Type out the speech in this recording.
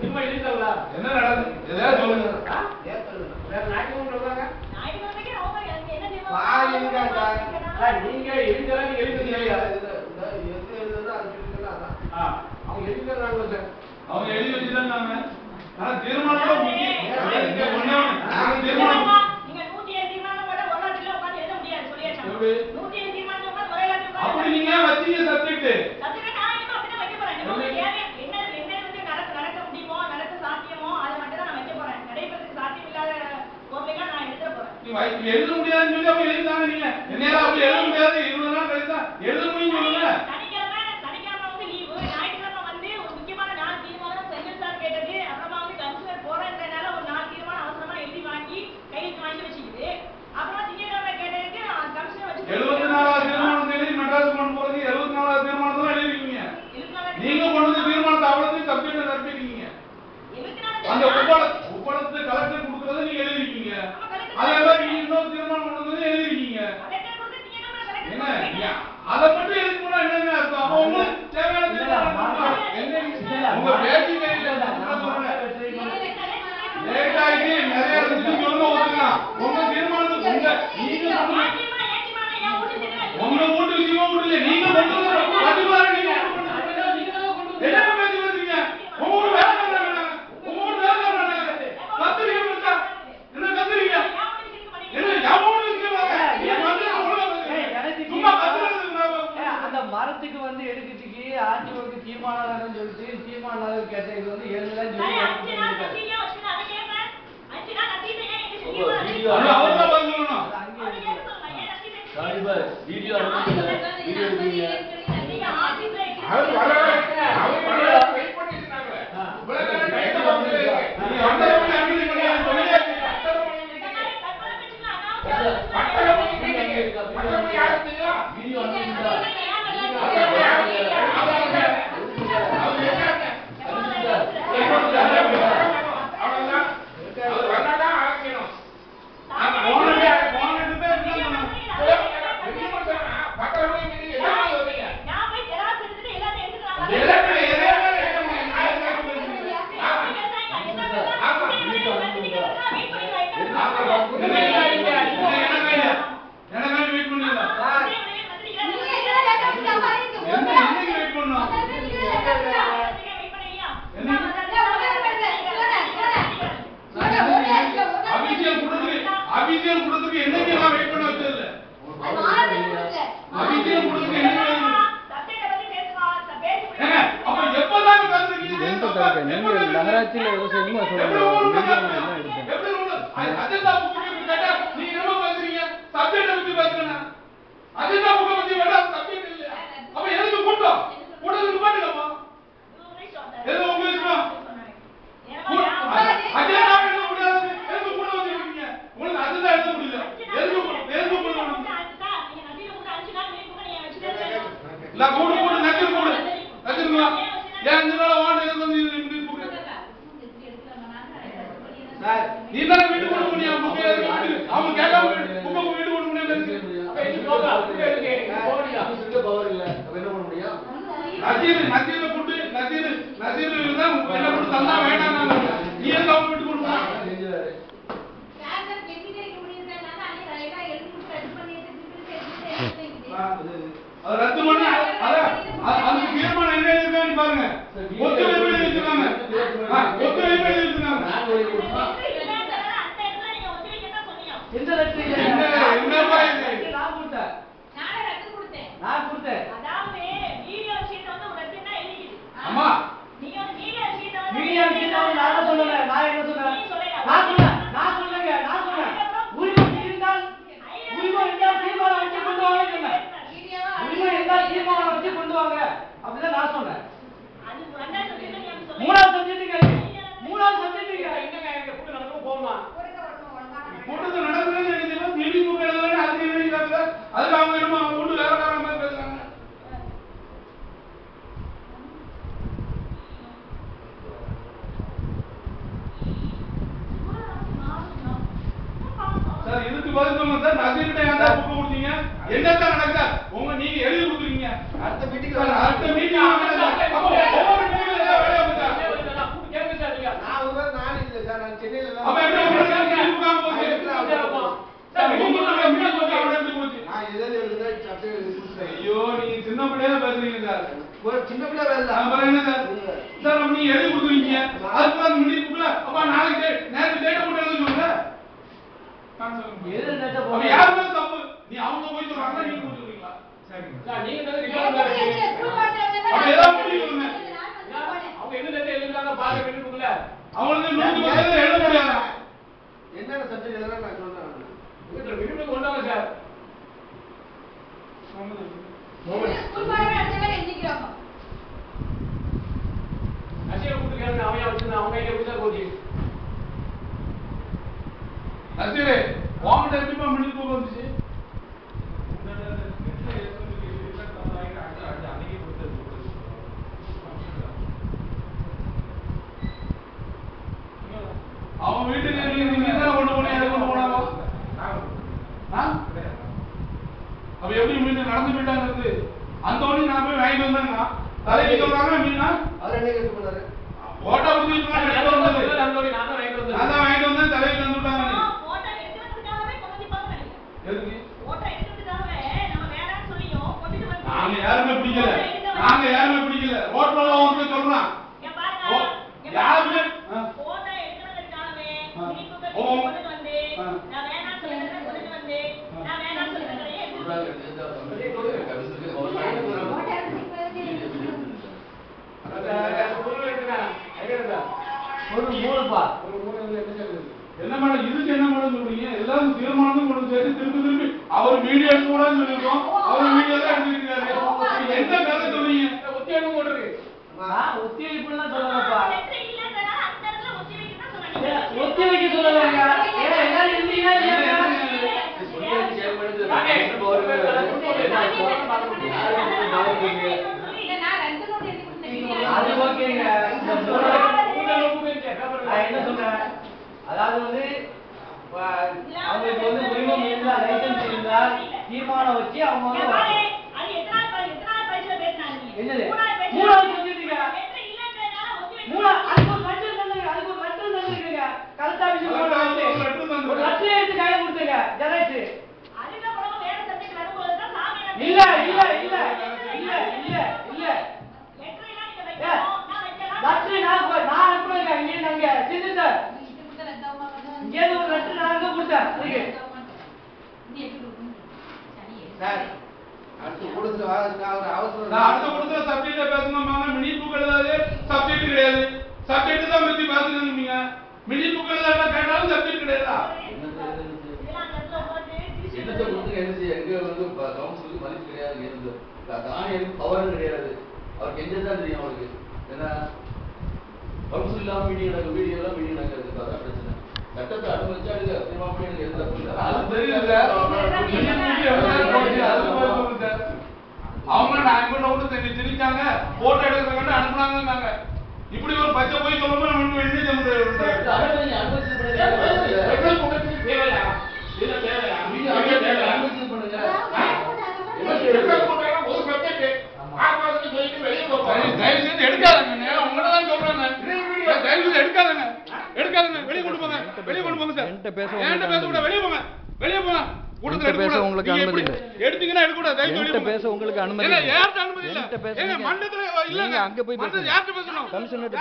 திரும்ப எழுதிட்டாங்களா? என்ன நடக்குது? எதாவது சொல்லுங்க. வேற என்ன தெரியுமா? பாருங்க சார் நீங்க எழுதலாம் நீங்க எழுதுறது இல்லையா ஆ, அவங்க எழுதிக்கிறாங்களா சார்? அவங்க எழுதி வச்சுதாங்க ஆனா தீர்மானம் முக்கியம் இங்க ஒண்ணே ஒண்ணு. நாங்க இல்லம்மா, தீர்மானம் நீங்க நூத்தி ஏழு தீர்மானம் கூட ஒரு நாட்டுல உட்கார்ந்து எழுத முடியாது, சொல்லியாச்சு. எப்படி? நூத்தி ஏழு தீர்மானம் உட்கார்ந்து ஒரே நாட்டுல உட்கார்ந்து அப்படி நீங்க வச்சீங்க சப்ஜெக்ட் சத்தியமா நான் இன்னும் அப்படிதான் வைக்க போறேன். உங்களுக்கு தேவை- என்ன என்ன வந்து நடக்க நடக்க முடியுமோ, நடக்க சாத்தியமோ, அதை மட்டும் தான் நான் வைக்க போறேன். நடைபெறதுக்கு சாத்தியமில்லாத கோப்பைகளை நான் எழுத முடியாதுன்னு சொல்லி அப்ப எழுதிதாங்க நீங்க. என்ன அப்படி எழுத முடியாது? இருபது நாள் கழிச்சா எழுத முடியும் சொல்லுங்க சனிக்கிழமை சனிக்கிழமை வந்து லீவு ஞாயிற்றுக்கிழமை வந்து ஒரு முக்கியமான நாலு தீர்மானம் செந்தில் சார் கேட்டது அப்புறமா வந்து கமிஷனர் போறேன்றனால ஒரு நாலு தீர்மானம் அவசரமா எழுதி வாங்கி கையெழுத்து வாங்கி வச்சுக்குது அப்புறமா திங்கட்கிழமை கேட்டதுக்கு கமிஷனர் வச்சு எழுபத்தி நாலாவது தீர்மானத்தை எழுதி மெட்ராஸ் கொண்டு போறதுக்கு எழுபத்தி நாலாவது தீர்மானத்தை தான் எழுதிருக்கீங்க எழுபத்தி நீங்க கொண்டு வந்து தீர்மானத்தை அவ்வளவு சப்ஜெக்ட் நடத்திருக்கீங்க நாலு அந்த உப்பள உப்பளத்தை கலெக்டர் கொடுக்கறத நீங்க எழுதிருக்கீங்க அதே மாதிரி நீங்க இன்னொரு தீர்மானம் கொண்டு வந்து எழுதிருக்கீங்க என்ன யா- அதை மட்டும் எழுதி போனா என்னங்க அர்த்தம் அப்ப உங்களுக்கு தேவையான தீர்மானம் கொடுக்கலாம். உங்க பேச்சு தெரியல நான் சொல்றேன் லேட் ஆயிட்டு நிறைய இருந்துச்சு சொல்லுங்க ஒத்துக்கலாம் உங்க தீர்மானத்துக்கு உங்க நீங்க சொல்லுங்க உங்க வீட்டு விஷயமா விடல நீங்க கொண்டு வந்து பதிவார நீங்க கொண்டு வந்து என்ன பேசி வந்தீங்க உங்க ஊர் வேலை பண்றாங்க உங்க ஊர் வேலை பண்றாங்க கத்துறீங்க மச்சா என்ன கத்துறீங்க என்ன எவனோட விஷயமா நீ வந்து ஒழுங்கா சும்மா கத்துறது ஏய், அந்த மரத்துக்கு வந்து எடுக்கிறதுக்கு ஆர்டிஓக்கு தீர்மானம் சொல்லிட்டு தீர்மானம் கேட்ட இது வந்து சொல்லணும். வீடியோ வீடியோ எடுத்தீங்க அவர் வர அவர் வர வெயிட் பண்ணிட்டு இருந்தாங்க இவ்வளவு நேரம் கையில வந்து நீ வந்தவங்க அனுமதி பண்ணி சொல்லியே வீடியோ அனுப்பிச்சா நான் போய் ஜெராக்ஸ் எடுத்துட்டு எல்லாத்தையும் எடுத்துட்டு அபிஷேகம் கொடுத்துக்கு என்னைக்கு நான் வெயிட் பண்ண வச்சது அபிஷேகம் கொடுத்துக்கு என்னைக்கு ஏங்க, அப்ப எப்பதான் கலந்துருக்கீங்க? நீங்கள் நகராட்சியில் எவ்வளோ செய்யணுமோ அதை உங்களுக்கு உங்களுக்கு? அது அஜெண்டா புக்கு கேட்டா நீங்க என்ன பேசுறீங்க? சப்ஜெக்டை பத்தி பேசுறேன்னா? அஜெண்டா புக்கை பத்தி வேணா, சப்ஜெக்ட் இல்லையா? அப்ப எதுக்கு கூட்டம்? கூட்டத்துக்கு பாட்டுக்கம்மா. எது உங்க இஷ்டம்? கூ- அ- அஜெண்டா எழுத முடியாது. எதுக்கு கூட்டம் வச்சிருக்கீங்க? உங்களுக்கு அஜெண்டா எழுத முடியல. எதுக்கு எதுக்கு? இல்ல, கூடு, கூடு, நக்கல் கூடு. நக்கலுங்களா? ஏன் இந்த நாள் வார்டு எதுக்கு வந்து இது இப்படி கூப்பிடு? சார் நீ தானே வீட்டுக்கு கொண்டு போனியா? புக்கை எதுக்கு வீட்டுக்கு? அவங்க கேட்காம வீட்டு- புக்கை உங்க வீட்டுக்கு கொண்டு போனியா? பவர் இல்ல அப்ப என்ன பண்ண முடியும் நசீர் நசீர் கூட்டு நசீர் நசீர் தான் என்ன கொடுத்து தந்தா வேண்டாம் நீ போனா? செஞ்சுறாரு அதை ரத்து பண்ண அத அ- அந்த தீர்மானம் என்ன பாருங்க ஒத்துழைப்பு எழுதி வச்சிருக்காங்க ஆ, ஒத்துழைப்பு எழுதி வச்சிருக்காங்க நான் ஒரு கொடுத்தா எந்த லட்சம் இல்லை. என்ன- என்னப்பா இது? நான் கொடுத்தேன் நான் கொடுத்தேன் அதாவது வீடியோ விஷயத்தை வந்து ஒரு இடத்துல எழுதிக்குது அம்மா நீங்க வந்து வீடியோ விஷயத்தை வந்து மீடியா விஷயத்தை வந்து நான் தான் சொல்லுவேன் நான் என்ன சொன்னேன் நீ சொல்லலையா? நான் சொன்னேன் நான் சொல்லுங்க நான் சொன்னேன் உரிமை இருந்தால் உரிமை இருந்தால் தீர்மானம் வச்சு கொண்டு வாங்க சொன்னேன் உரிமை இருந்தால் தீர்மானம் வச்சு கொண்டு வாங்க அப்படிதான் நான் சொன்னேன் அது ரெண்டாவது subject நீ அப்படி சொல்லலையா? மூணாவது சப்ஜெக்ட் கேள்வி மூணாவது சப்ஜெக்ட் என்னங்க எங்க கூட்டம் போகுமா கூட்டத்தில் நடக்குதுன்னு புக் அதுக்கு எழுதிக்கிறாங்க அதுக்கு அவங்க என்னமோ அவங்க வீட்டு வேலைக்காரங்க மாதிரி பேசுறாங்க. சார் இதுக்கு பதில் சொல்லுங்க சார்? நசீர்கிட்ட ஏன் சார். புக்கு கொடுத்தீங்க? என்னத்தான் நடக்குதா? உங்க நீங்க எழுதி கொடுத்துருக்கீங்க. அடுத்த மீட்டிங் சார், அடுத்த மீட்டிங் அப்போ ஒவ்வொரு மீட்டிங்ல ஏதாவது வேலையை கொடுத்தா கேளுங்க சார் சென்னையில அப்ப எப்படி உங்களுக்கு மீடியா கொடுக்காம போச்சு சார், உங்களுக்கு மீடியா கொடுக்காம அவனை எப்படி போச்சு நான் எதாவது எழுதுனா அப்படியே எழுதி கொடுத்துட்டேன். ஐயோ நீங்க சின்ன பிள்ளையா பேசுறீங்க சார். ஒரு சின்ன பிள்ளை வேலை நான் பாருங்க என்ன சார் நீங்க எழுதி கொடுத்துருக்கீங்க அதுக்கு மீடியா கொடுக்கல அப்ப நாளைக்கு நேத்து டேட்டா போட்டு எழுத சொல்லுங்க. நான் சொல்லுங்க. எது நெட்ட அப்ப போடுங்க? யார் மேல தப்பு? நீ அவங்க போய் சொல்றாங்க நீங்க சொல்றீங்களா? சார், நீங்க அவங்க என்ன எழுதிருக்காங்க பாருங்க, வெளிய கொடுக்கல. அவங்களுக்கு நூத்தி பத்து எழுத முடியாதா? என்னென்ன சப்ஜெக்ட் எதெல்லாம் நான் சொல்றேன். வீட்டுல விடுமுறை கொண்டு வாங்க சார். அசையை கூப்பிட்டு கேளுங்க, அவன் ஏன் வச்சிருந்தான்? அவங்க கையில கொடுத்தா போச்சு. நசீரே வாங்கிட்ட எப்படிப்பா மிடில் தூக்கம் வந்துச்சு. அவன் வீட்டுக்கு நீங்க நீங்க என்ன கொண்டு போனீங்க எதை கொண்டு போனாங்க ஆ? அப்ப எப்படி மீண்டும் நடந்து போயிட்டாங்கிறது அந்த ஒண்ணு நான் போய் வாங்கிட்டு வந்தேங்க தலைக்கு சொல்றாங்க மீனா அவர் என்ன கேட்டு புத்தி சார், எடுத்து நான் தான் அந்த வழி நான் தான் வாங்கிட்டு நான் வந்தேன். தான் வாங்கிட்டு வந்தேன் தலைக்கு தந்து விட்டாங்க. போட்டோ போட்டோ நாங்க யாருமே பிடிக்கல. நாங்க யாருமே பிடிக்கல. ரோட்ல வந்து சொல்றான். யாருமே. போட்டோ எடுக்கிறதுக்காகவே ஒரு மூணுப்பா ஒரு மூணு என்ன சார் மேடம் இதுக்கு என்ன மேடம் சொல்றீங்க எல்லாரும் தீர்மானம் கொண்டு சேர்த்து திருப்பி திருப்பி அவர் வீடியோ கூட சொல்லியிருக்கோம் அவர் வீடியோ தான் எடுத்துருக்காரு என்ன கதை சொல்றீங்க சார், ஒத்தியாகம் போட்டிருக்கு. ஒத்திவைப்புலாம் சொல்லலப்பா லெட்டர் இல்லைன்றதால அந்த இடத்துல ஒத்தி வைக்க தான் சொன்னாங்க. ஏன் ஒத்தி வைக்க சொல்லலைங்க ஏன் எல்லாரும் இருந்தீங்கன்னா என்ன இருக்கு அது ஓகேங்க. நான் என்ன அதாவது வந்து அவங்களுக்கு வந்து உரிமம் இருந்தா லைசன்ஸ் இருந்தா தீர்மானம் வச்சு அவங்க வந்து? என்னது? மூணாவது மூணா அதுக்கு ஒரு லெட்டர் தந்துருங்க அதுக்கு ஒரு லெட்டர் தந்துருக்கீங்க. கலெக்டர் ஒரு லெட்டர் எடுத்து கையில கொடுத்துங்க ஜெராக்ஸ். இல்ல இல்ல இல்ல இல்ல இல்ல இல்ல லெட்டர் எல்லாம் நீங்க ஏ, வைக்கணும் நான் வைக்கலாம் லெட்டர் நான் கொ- நான் இங்க இருந்து ஒரு லெட்டர் நான் அங்க கொடுத்தேன் அதுக்கு சார் அடுத்து வாரதுக்கு அவர் அவசரம் நான் அடுத்த கொடுத்த சப்ஜெக்ட பேசணும்பாங்க. மினி புக் எழுதாது சப்ஜெக்ட் கிடையாது. சப்ஜெக்ட் தான் பத்தி பேசுறீங்க மினி புக் எழுதாட்டா கேட்டாலும் சப்ஜெக்ட் கிடையாதா? இதெல்லாம் அந்த இடத்துல உட்கார்ந்து திருச்சி என்னத்தை கொடுத்து என்ன செய்ய? எங்க வந்து ப- கவுன்சிலுக்கு மதிப்பு கிடையாது இருந்து. தானே எனக்கு பவரும் கிடையாது. அவருக்கு எந்த தான் தெரியும் அவருக்கு? ஏன்னா கவுன்சில் இல்லாம மீடியம் நடக்கும் வீடியோ எல்லாம் மீடியம் நடக்கிறது அதான் பிரச்சனை. சட்டத்தை அனுமதிச்சா எடுக்க தீர்மானம் பண்ணி எனக்கு எந்த அவங்க நான் கூட திணிச்சாங்க போட்டோ எடுக்கிறவங்க அனுப்புனாங்கன்னாங்க. இப்படி ஒரு பச்சை போய் சொல்லும்போது நம்ம என்ன செய்ய பேச உங்களுக்கு அனுமதி எடுத்தீங்கன்னா எடுக்க கூடாது பேச உங்களுக்கு அனுமதி இல்லை அனுமதி அங்க போய் பேசணும்? யார்ட்ட கமிஷனர்.